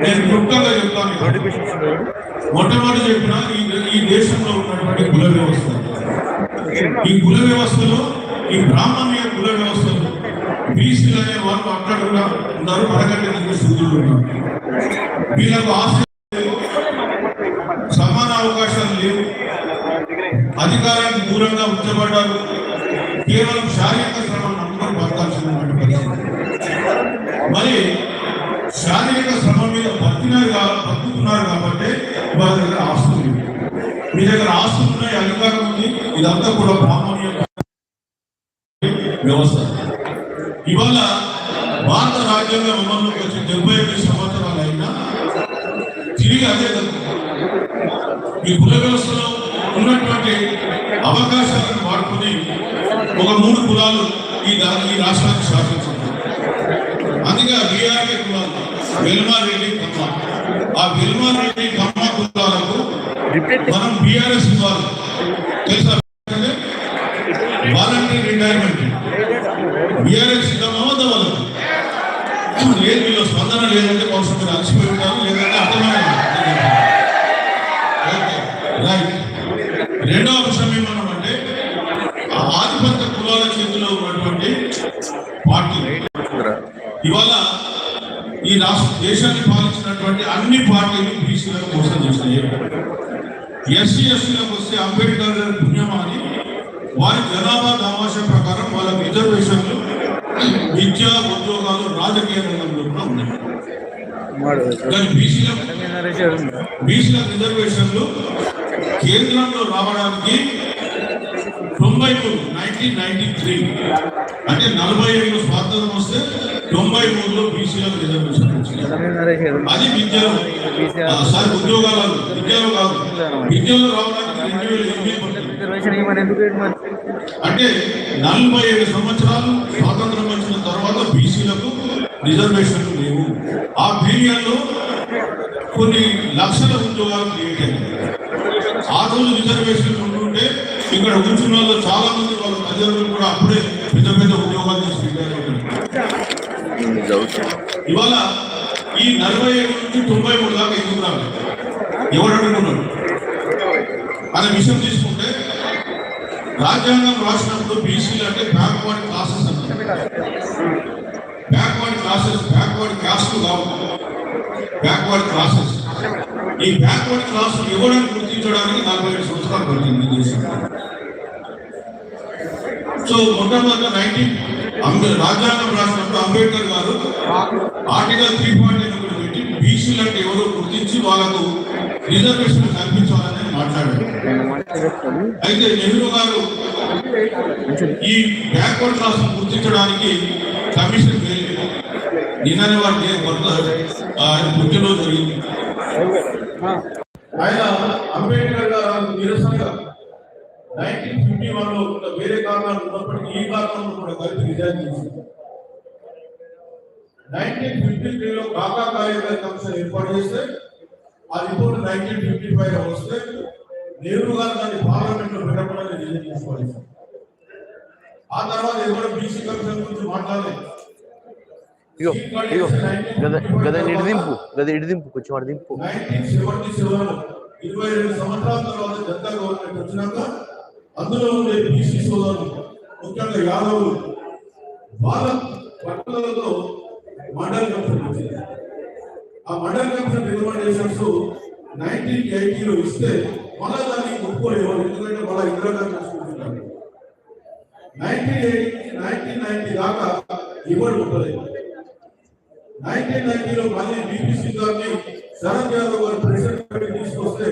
నేను క్లుప్తంగా చెప్తాను మొట్టమొదటి చెప్పిన ఈ దేశంలో ఉన్నటువంటి కుల వ్యవస్థ. ఈ కుల వ్యవస్థలో ఈ బ్రాహ్మణీయ కుల వ్యవస్థలో బీసీలు అనే వాళ్ళు అక్కడ కూడా ఉన్నారు మనకంటే ఉన్నారు. వీళ్ళకు ఆస్తి సమాన అవకాశాలు లేవు. అధికారానికి దూరంగా ఉంచబడ్డారు. కేవలం శారీరక శ్రమను నమ్ముకొని బతకాల్సినటువంటి పరిస్థితి. మరి శారీరక శ్రమ మీద బతికినారు కా- బతుకుతున్నారు కాబట్టి వాళ్ళ దగ్గర ఆస్తులు లేవు. మీ దగ్గర ఆస్తులు ఉన్నాయి అధికారం ఉంది ఇదంతా కూడా బ్రాహ్మణ్య వ్యవస్థ. ఇవాళ భారత రాజ్యాంగం అమల్లోకి వచ్చి డెబ్బై ఎనిమిది సంవత్సరాలు అయినా తిరిగి అదే. ఈ కుల వ్యవస్థలో ఉన్నటువంటి అవకాశాలను వాడుకొని ఒక మూడు కులాలు ఈ దా- ఈ రాష్ట్రాన్ని శాసించారు అందుకే బీఆర్ఏ కులాలు వెల్మారెడ్డి కమ్మ. ఆ వెల్మారెడ్డి కమ్మ కులాలకు మనం బీఆర్ఎస్ ఇవ్వాలి తెలుసా వాలంటీర్ రిటైర్మెంట్ బీఆర్ఎస్ ఇద్దామా వద్దా వాళ్ళకు లేదు వీళ్ళు లేదంటే బహుశా మీరు ఉంటారు లేదంటే అర్థమైంది రైట్. రెండవ అంశం ఏమన్నామంటే ఆ ఆధిపత్య కులాల చేతిలో ఉన్నటువంటి పార్టీ. ఇవాళ ఈ రాష్ట్ర దేశాన్ని పాలించినటువంటి అన్ని పార్టీలు బీసీలకు మోసం చేసినాయి ఎస్సీ ఎస్సీలకు వస్తే అంబేద్కర్ గారి పుణ్యమాని వారి జనాభా దామాష ప్రకారం వాళ్ళ రిజర్వేషన్లు విద్య ఉద్యోగాలు రాజకీయ రంగంలో కూడా ఉన్నాయి. బీసీల రిజర్వేషన్లు కేంద్రంలో రావడానికి తొంభై మూడు నైన్టీన్ నైన్టీ త్రీ అంటే నలభై ఏడు స్వాతంత్రం వస్తే తొంభై మూడులో బీసీలకు రిజర్వేషన్ వచ్చింది. అది విద్యలో. సార్ ఉద్యోగాలు విద్యలో కాదు. విద్యలో రావడానికి రెండు వేల ఎనిమిది అంటే నలభై ఏడు సంవత్సరాలు స్వాతంత్రం వచ్చిన తర్వాత బీసీలకు రిజర్వేషన్లు లేవు. ఆ పీరియడ్ కొన్ని లక్షల ఉద్యోగాలు క్రియేట్ అయ్యాయి ఆ రోజు రిజర్వేషన్ ఉంటుంటే ఇక్కడ కూర్చున్న వాళ్ళు చాలా మంది వాళ్ళ తల్లిదండ్రులు కూడా అప్పుడే పెద్ద పెద్ద ఉద్యోగాలు చేసి ఇవాళ ఈ నలభై ఏడు నుంచి తొంభై మూడు దాకా ఎందుకు ఎవరు అడుగుతున్నారు? అనే విషయం తీసుకుంటే రాజ్యాంగం రాసినప్పుడు బీసీలు అంటే బ్యాక్వర్డ్ క్లాసెస్ అంటారు. క్లాసెస్ బ్యాక్వర్డ్ క్యాస్ట్ కావు బ్యాక్వర్డ్ క్లాసెస్ ఈ బ్యాక్వర్డ్ క్లాసులు ఇవ్వడానికి గుర్తించడానికి నలభై ఏడు సంవత్సరాలు పడుతుంది సో మొట్టమొదట నైన్టీన్ అంబే రాజ్యాంగం రాసినప్పుడు అంబేద్కర్ గారు ఆర్టికల్ త్రీ పాయింట్ ఎనిమిది పెట్టి బీసీలు అంటే ఎవరో గుర్తించి వాళ్ళకు రిజర్వేషన్ కల్పించాలని మాట్లాడారు. అయితే నెహ్రూ గారు ఈ బ్యాక్వర్డ్ క్లాస్ గుర్తించడానికి కమిషన్ నిన్ననే వారికి కొత్త ఆయన పుట్టినరోజు జరిగింది. ఆయన అంబేద్కర్ గారు నిరసనగా నైన్టీన్ ఫిఫ్టీ వన్లో వేరే కారణాలు ఉన్నప్పటికీ ఈ కారణంలో కూడా కలిపి రిజైన్ చేసింది నైన్టీన్ ఫిఫ్టీ త్రీలో కాకా కార్యకర్త కమిషన్ ఏర్పాటు చేస్తే ఆ రిపోర్ట్ నైన్టీన్ ఫిఫ్టీ ఫైవ్లో వస్తే నెహ్రూ గారు దాన్ని పార్లమెంట్లో పెట్టకుండా రిజైన్ చేసుకోవాలి ఆ తర్వాత ఎవరు బీసీ కమిషన్ గురించి మాట్లాడలేదు. ఇగో ఇగో గద గద నిడిదింపు గద ఇడిదింపు కొంచెం వాడు దింపు. ఇరవై రెండు సంవత్సరాల తర్వాత జనతా గవర్నమెంట్ వచ్చినాక అందులో ఉండే బీసీ సోదరులు ముఖ్యంగా యాదవులు వాళ్ళ పట్టణాలతో మండల కమిషన్ వచ్చింది ఆ మండల కమిషన్ రికమెండేషన్స్ నైన్టీన్ ఎయిటీలో ఇస్తే మళ్ళా దాన్ని ఒప్పుకోలేవారు ఎందుకంటే ఇందిరాగాంధీ చూసుకుంటున్నారు నైన్టీన్ ఎయిటీ నైన్టీన్ నైన్టీ దాకా ఉండలేదు నైన్టీన్ నైన్టీలో మళ్ళీ బీబీసీ గారిని శరద్ యాదవ్ గారు ప్రెసిడెంట్ తీసుకొస్తే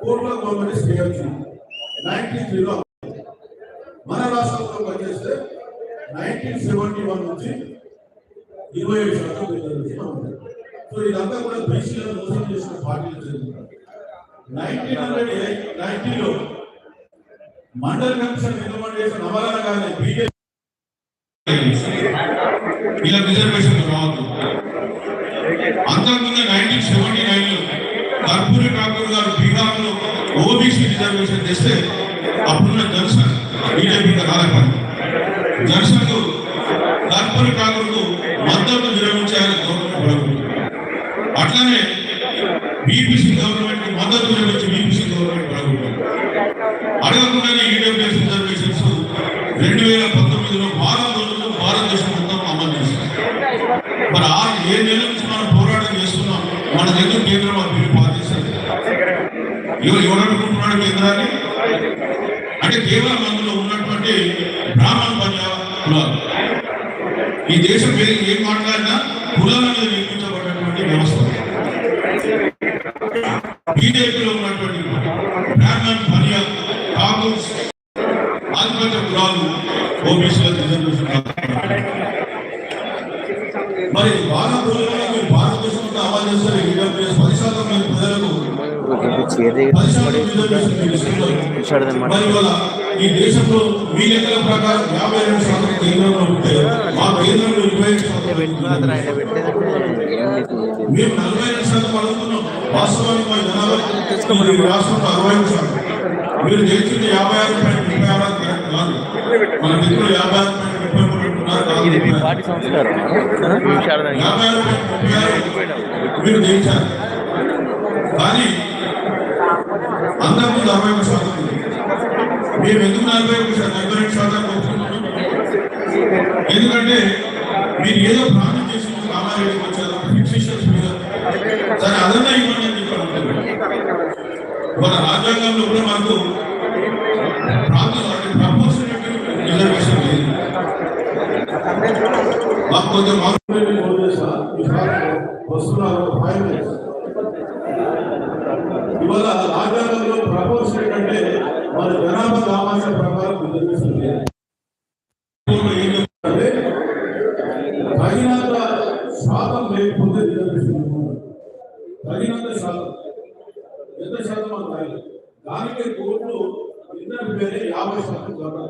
కోర్టులో గవర్నమెంట్ స్టే వచ్చింది నైన్టీన్ త్రీలో మన రాష్ట్రంలో పనిచేస్తే నైన్టీన్ సెవెంటీ వన్ నుంచి ఇరవై ఏడు శాతం సో ఇదంతా కూడా బీసీలను మోసం చేసిన పార్టీలు చెందుతారు నైన్టీన్ హండ్రెడ్ నైన్టీలో మండల కమిషన్ నిర్మాణం చేసిన రికమెండేషన్ గారిని బీజేపీ ఇలా రిజర్వేషన్ రావద్దు. అంతకుముందు నైన్టీన్ సెవెంటీ నైన్లో కర్పూరి ఠాకూర్ గారు బీహార్లో ఓబీసీ రిజర్వేషన్ చేస్తే అప్పుడున్న జనసన్ బీజేపీకి రాలేకపోయింది జనసన్ కర్పూరి ఠాకూర్కు మద్దతు విరమించాలని గవర్నమెంట్ పడగొట్టింది. అట్లానే బీపీసీ గవర్నమెంట్ మద్దతు విరమించి బీపీసీ గవర్నమెంట్ పడగొట్టారు అడగకుండానే ఈడబ్ల్యూఎస్ రిజర్వేషన్స్ రెండు వేల పంతొమ్మిదిలో వారం రోజుల్లో భారతదేశం మరి ఆ ఏ నెల నుంచి మనం పోరాటం చేస్తున్నాం మన దగ్గర కేంద్రం అభివృద్ధి బిల్లు పాస్ ఎవరనుకుంటున్నాడు కేంద్రాన్ని? అంటే కేవలం అందులో ఉన్నటువంటి బ్రాహ్మణ పర్యా కులాలు. ఈ దేశం ఏ ఏం మాట్లాడినా కులాల మీద నిర్మించబడినటువంటి వ్యవస్థ. బీజేపీలో ఉన్నటువంటి బ్రాహ్మణ్ పర్యా కాంగ్రెస్ ఆధిపత్య కులాలు ఓబీసీల రిజర్వేషన్ మరి అమలు చేస్తారు. ఈడబ్ల్యూఎస్ పది శాతం మంది ప్రజలకు ఇవాళ ఈ దేశంలో మీ లెక్కల ప్రకారం యాభై రెండు శాతం కేంద్రంలో ఉంటే మా కేంద్రంలో ఇరవై ఐదు శాతం మేము నలభై రెండు శాతం అడుగుతున్నాం. వాస్తవానికి మా జనాభా ఈ రాష్ట్రంలో అరవై ఐదు శాతం. మీరు గెలిచింది యాభై ఆరు పాయింట్ ముప్పై ఆరు మన మిత్రులు యాభై ఆరు పాయింట్ ముప్పై మూడు అంటున్నారు కాదు ఇది మీ. పార్టీ సంస్కారం కానీ ఒక శాతం. మేము ఎందుకు నలభై ఒక శాతం నలభై రెండు శాతం ఒప్పుకున్నాము ఎందుకంటే మీరు ఏదో ప్రాణం చేసి కామారెడ్డికి వచ్చారు ఫిక్సేషన్స్ మీద సరే అదన్నా ఇవ్వండి అని చెప్పి అనుకుంటున్నాం. మన రాజ్యాంగంలో కూడా మనకు ప్రాంతం అంటే ప్రపోర్షనల్ రిజర్వేషన్ లేదు మాకు కొంచెం వస్తున్నారు ఇవాళ రాజ్యాంగంలో అంటే మన జనాభా సామాజిక ప్రకారం చెప్తారంటే తగినంత శాతం లేకపోతే ఇవ్వరు. తగినంత శాతం. ఎంత శాతం అంటారు దానికి కోర్టు ఇద్దరు పేరే యాభై శాతం జనాభా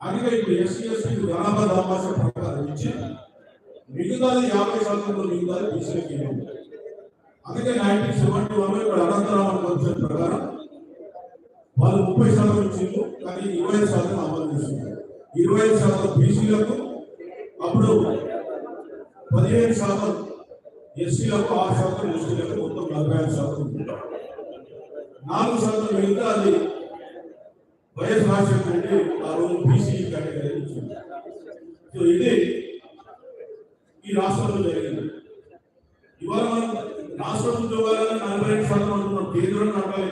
అందుకే ఇప్పుడు ఎస్సీ ఎస్టీ జనాభా దామాస ఇచ్చి మిగతాది యాభై శాతంలో మిగతాది బీసీలకి ఇవ్వండి అందుకే నైన్టీన్ సెవెంటీ వన్ ఇక్కడ అనంతరామన్ కమిషన్ ప్రకారం వాళ్ళు ముప్పై శాతం ఇచ్చిండ్రు కానీ ఇరవై ఐదు శాతం అమలు చేస్తున్నారు ఇరవై ఐదు శాతం బీసీలకు అప్పుడు పదిహేను శాతం ఎస్సీలకు ఆరు శాతం ఎస్టీలకు మొత్తం నలభై ఐదు శాతం నాలుగు శాతం మిగతా అది వైఎస్ రాజశేఖర రెడ్డి ఆ రోజు బీసీ కేటగిరీ ఇచ్చింది సో ఇది ఈ రాష్ట్రంలో జరిగింది. ఇవాళ మనం రాష్ట్ర ఉద్యోగాలను నలభై ఐదు శాతం అంటున్నాం. కేంద్రం నలభై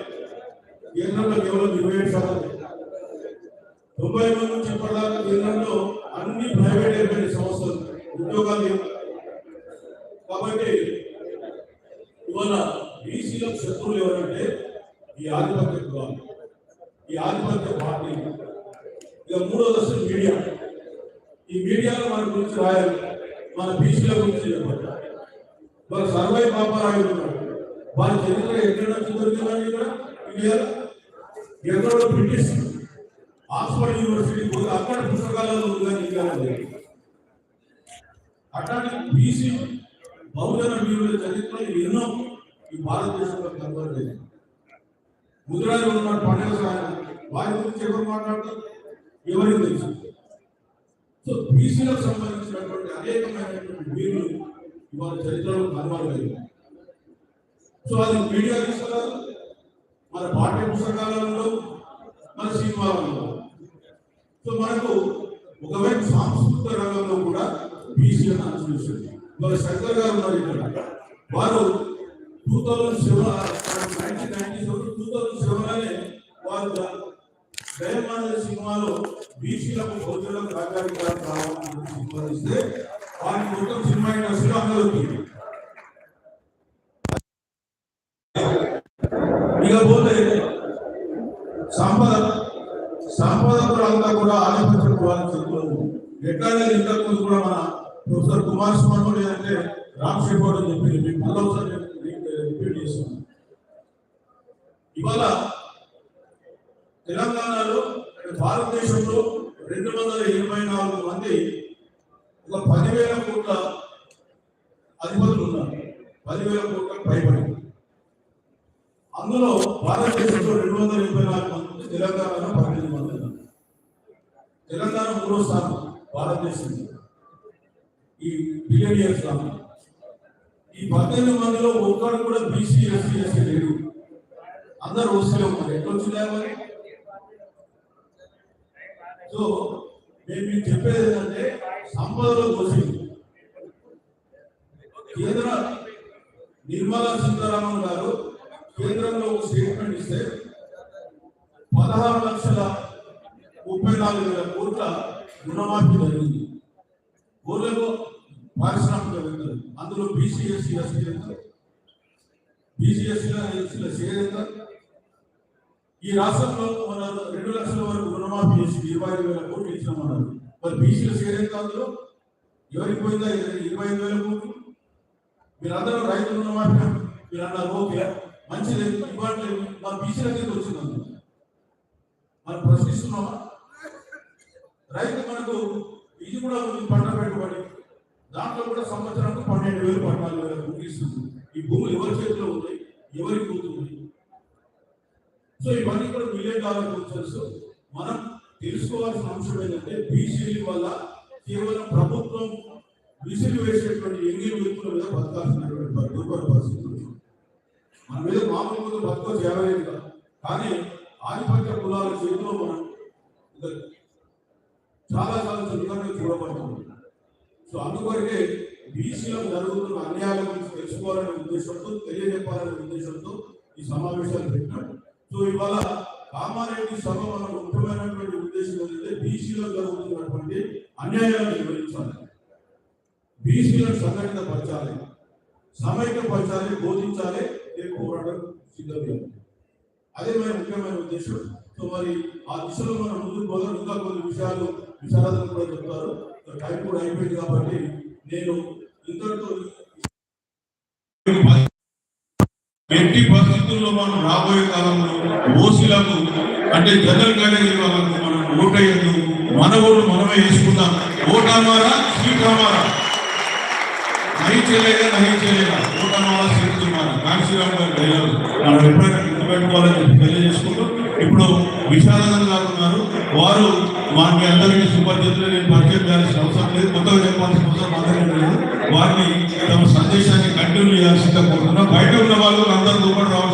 కేంద్రంలో కేవలం ఇరవై ఏడు శాతం. తొంభై మంది నుంచి ఇప్పటిదాకా కేంద్రంలో అన్ని ప్రైవేట్ అయిపోయిన సంస్థలు ఉద్యోగాలు కాబట్టి ఇవాళ బీసీలకు శత్రువులు ఎవరంటే ఈ ఆధిపత్య కులాలు ఈ ఆధిపత్య పార్టీ ఇక మూడోది అసలు మీడియా ఈ మీడియాలో మన గురించి రాయాలి మన బీసీల గురించి చెప్పాలి మన సర్వై పాపారాయుడు ఉన్నాడు వారి చరిత్ర ఎక్కడ నుంచి దొరికిందని ఇక్కడ? ఇండియాలో? ఎక్కడో బ్రిటిష్ ఆక్స్ఫర్డ్ యూనివర్సిటీ పోయి అక్కడ పుస్తకాలలో ఉందని అట్లాంటి బీసీ బహుజన వీరుల చరిత్ర ఎన్నో ఈ భారతదేశంలో కనబడలేదు. ముదిరాజు ఉన్నాడు పండుగ సాయం వారి గురించి ఎవరు మాట్లాడతారు? ఎవరికి తెలుసు? సో బీసీలకు సంబంధించినటువంటి అనేకమైనటువంటి వీరులు ఇవాళ చరిత్రలో కనబడలేదు. సో అది మీడియా పుస్తకాలు మన పాఠ్య పుస్తకాలలో మన సినిమాలలో సో మనకు ఒకవైపు సాంస్కృతిక రంగంలో కూడా బీసీలను అనుసరిస్తుంది మరి శంకర్ గారు ఉన్నారు ఇక్కడ. వారు two thousand seven nineteen ninety seven two thousand seven అనే వారు జయమాన సినిమాలో బీసీలకు బౌద్ధులకు రాజ్యాధికారం కావాలని సిఫారిస్తే వారి మొత్తం సినిమా ఇండస్ట్రీలో అందరూ ఇకపోతే సంపద సంపద కూడా అంతా కూడా ఆధిపత్యం కులాల చేతిలో ఉంది ఎక్కడైనా ఇంతకు ముందు కూడా మన ప్రొఫెసర్ కుమార్ స్వామి లేదంటే రామ్ శేఖర్ అని చెప్పి మీకు మళ్ళొకసారి రిపీట్ చేస్తున్నాను ఇవాళ తెలంగాణలో భారతదేశంలో రెండు వందల ఇరవై నాలుగు మంది ఒక పదివేల కోట్ల అధిపతులు ఉన్నారు. పదివేల కోట్ల పైబడి. అందులో భారతదేశంలో రెండు వందల ఇరవై నాలుగు మంది ఉంటే తెలంగాణలో పన్నెండు మంది ఉన్నారు. తెలంగాణ మూడో స్థానం భారతదేశంలో. ఈ బిలియనియర్ స్థానం ఈ పద్దెనిమిది మందిలో ఒక్కడు కూడా బీసీ ఎస్సీ ఎస్సీ లేడు. అందరూ వస్తూనే ఉన్నారు. ఎట్లా వచ్చిందా మరి? సో మేము మీకు చెప్పేది ఏంటంటే సంపదలో దోషింది కేంద్ర నిర్మలా సీతారామన్ గారు కేంద్రంలో ఒక స్టేట్మెంట్ ఇస్తే పదహారు లక్షల ముప్పై నాలుగు వేల కోట్ల రుణమాఫీ జరిగింది. ఊర్లలో పారిశ్రామికవేత్తలు అందులో బీసీఎస్సీ ఎస్సీ ఎంత బీసీ ఎస్సీల షేర్ ఎంత ఈ రాష్ట్రంలో మన రెండు లక్షల వరకు రుణమాఫీ చేసి ఇరవై ఐదు వేల కోట్లు ఇచ్చినామన్నారు. మరి బీసీల షేర్ ఎంత అందులో ఎవరికి పోయిందా? ఇరవై ఐదు వేల కోట్లు. మీరందరూ రైతు రుణమాఫీ మీరు అన్నారు ఓకే. మంచిది ఇవ్వట్లేదు మన బీసీల కింద వచ్చింది అందులో. మనం ప్రశ్నిస్తున్నామా రైతు మనకు ఇది కూడా ఉంది పంట పెట్టుబడి. దాంట్లో కూడా సంవత్సరానికి పన్నెండు వేలు పద్నాలుగు వేల భూమి ఇస్తుంది ఈ భూమి ఎవరి చేతిలో ఉంది ఎవరికి పోతుంది సో ఇవన్నీ కూడా మిలియన్ డాలర్ క్వశ్చన్స్ మనం తెలుసుకోవాల్సిన అంశం ఏంటంటే బీసీలు వల్ల కేవలం ప్రభుత్వం విసిరి వేసేటువంటి ఎంగిల్ వ్యక్తుల మీద బతకాల్సినటువంటి దుర్భర పరిస్థితులు మన మీద మామూలుగా బతుకో చేయలేదు కదా. కానీ ఆధిపత్య కులాల చేతిలో మనం చాలా చాలా చురుకుగా చూడబడుతుంది సో అందుకొరకే బీసీలకు జరుగుతున్న అన్యాయాల గురించి తెలుసుకోవాలనే ఉద్దేశంతో తెలియజెప్పాలనే ఉద్దేశంతో ఈ సమావేశాలు పెట్టినాడు సో ఇవాళ కామారెడ్డి సభ మన ముఖ్యమైనటువంటి ఉద్దేశం ఏంటంటే బీసీలో జరుగుతున్నటువంటి అన్యాయాలను వివరించాలి. బీసీలను సంఘటిత పరచాలి సమైక్యపరచాలి బోధించాలి రేపు పోరాటం సిద్ధం అదే మన ముఖ్యమైన ఉద్దేశం. సో మరి ఆ దిశలో మనం ముందుకు పోదాం. ఇంకా కొన్ని విషయాలు విశారదలు కూడా చెప్తారు. టైం కూడా అయిపోయింది కాబట్టి నేను ఇంతటితో పరిస్థితుల్లో మనం రాబోయే కాలంలో ఓసీలకు అంటే జనరల్ కేటగిరీ వాళ్ళకు మనం ఓటేయద్దు మన ఓటు మనమే వేసుకుందాం. ఓటామారా సీటామారా? నహి చేయలేదా నహి చేయలేదా? ఓటామారా సీట్ తుమ్మారా కాంశీరామ్ గారి డైలాగ్ మనం ఎప్పుడైనా గుర్తుపెట్టుకోవాలని చెప్పి తెలియజేసుకుంటూ ఇప్పుడు విశాలంగా గారు ఉన్నారు వారు మా అందరికీ సుపరిచితులు నేను పరిచయం చేయాల్సిన అవసరం లేదు. కొత్తగా చెప్పాల్సిన అవసరం అందరికీ లేదు. వారిని తమ సందేశాన్ని కంటిన్యూ చేయాల్సిందిగా కోరుతున్నా. బయట ఉన్న వాళ్ళు అందరూ దూపడి రావాల్సిందిగా